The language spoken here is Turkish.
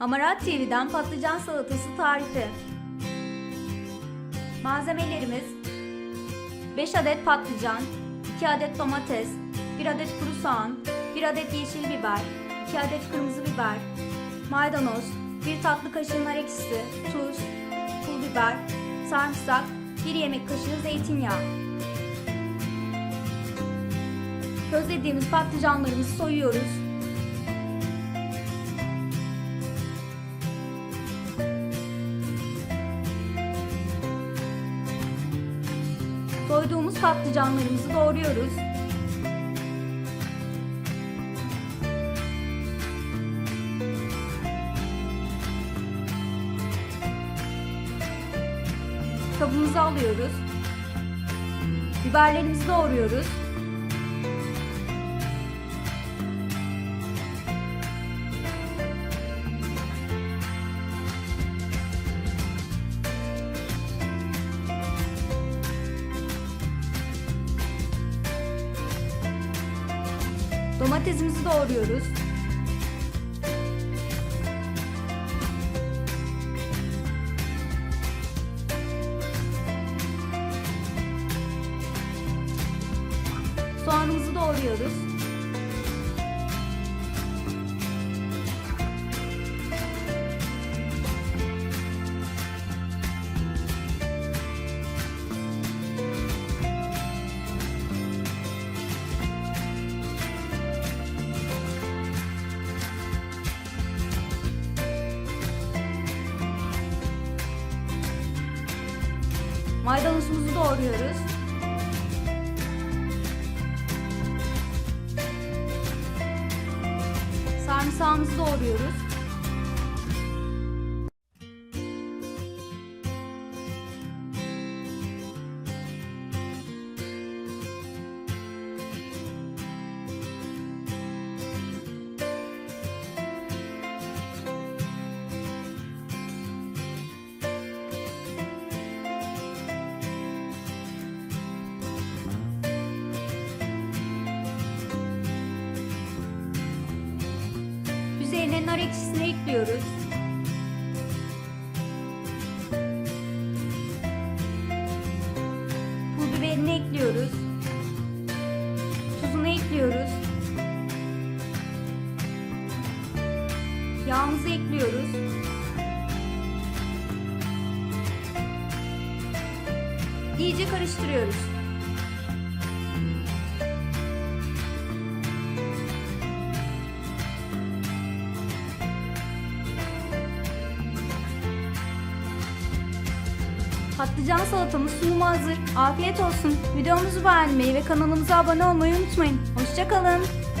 Hamarat TV'den patlıcan salatası tarifi. Malzemelerimiz 5 adet patlıcan, 2 adet domates, 1 adet kuru soğan, 1 adet yeşil biber, 2 adet kırmızı biber, maydanoz, 1 tatlı kaşığı nar ekşisi, tuz, pul biber, sarımsak, 1 yemek kaşığı zeytinyağı. Közlediğimiz patlıcanlarımızı soyuyoruz. Soyduğumuz patlıcanlarımızı doğruyoruz. Kabımızı alıyoruz. Biberlerimizi doğruyoruz. Domatesimizi doğruyoruz. Soğanımızı doğruyoruz. Maydanozumuzu doğruyoruz. Sarımsağımızı doğruyoruz. Nar ekşisini ekliyoruz. Pul biberini ekliyoruz. Tuzunu ekliyoruz. Yağımızı ekliyoruz. İyice karıştırıyoruz. Patlıcan salatamız sunumu hazır. Afiyet olsun. Videomuzu beğenmeyi ve kanalımıza abone olmayı unutmayın. Hoşçakalın.